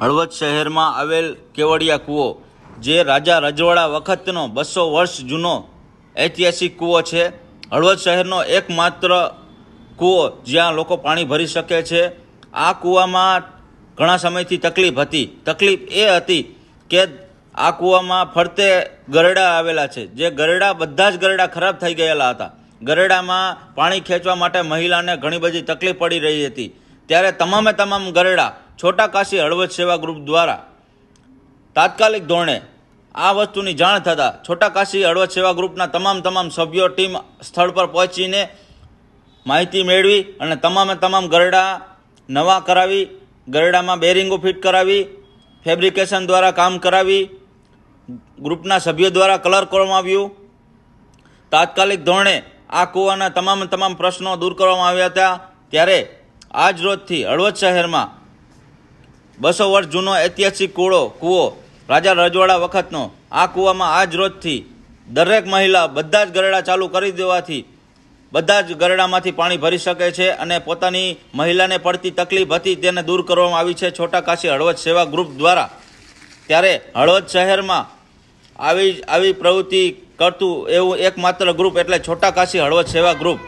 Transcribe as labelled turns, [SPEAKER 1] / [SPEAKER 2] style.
[SPEAKER 1] હળવદ શહેરમાં આવેલ કેવડિયા કૂવો, જે રાજા રજવાડા વખતનો બસો વર્ષ જૂનો ઐતિહાસિક કૂવો છે. હળવદ શહેરનો એકમાત્ર કૂવો જ્યાં લોકો પાણી ભરી શકે છે. આ કૂવામાં ઘણા સમયથી તકલીફ હતી. તકલીફ એ હતી કે આ કૂવામાં ફરતે ગરડા આવેલા છે, જે ગરડા બધા જ ગરડા ખરાબ થઈ ગયેલા હતા. ગરડામાં પાણી ખેંચવા માટે મહિલાને ઘણી બધી તકલીફ પડી રહી હતી. ત્યારે તમામે તમામ ગરડા છોટા કાશી હળવદ સેવા ગ્રુપ દ્વારા તાત્કાલિક ધોરણે આ વસ્તુની જાણ થતાં છોટા કાશી હળવદ સેવા ગ્રુપના તમામ તમામ સભ્યો ટીમ સ્થળ પર પહોંચીને માહિતી મેળવી અને તમામે તમામ ગરડા નવા કરાવી, ગરડામાં બેરિંગો ફિટ કરાવી, ફેબ્રિકેશન દ્વારા કામ કરાવી, ગ્રુપના સભ્યો દ્વારા કલર કરવામાં આવ્યું તાત્કાલિક ધોરણે આ કૂવાના તમામ તમામ પ્રશ્નો દૂર કરવામાં આવ્યા હતા. ત્યારે આજ રોજથી હળવદ શહેરમાં બસો વર્ષ જૂનો ઐતિહાસિક કૂળો કૂવો, રાજા રજવાડા વખતનો, આ કૂવામાં આજ રોજથી દરેક મહિલા બધા જ ગરડા ચાલુ કરી દેવાથી બધા જ ગરડામાંથી પાણી ભરી શકે છે અને પોતાની મહિલાને પડતી તકલીફ હતી તેને દૂર કરવામાં આવી છે. છોટા કાશી હળવદ સેવા ગ્રુપ દ્વારા ત્યારે હળવદ શહેરમાં આવી આવી પ્રવૃત્તિ કરતું એવું એકમાત્ર ગ્રુપ એટલે છોટા કાશી હળવદ સેવા ગ્રુપ.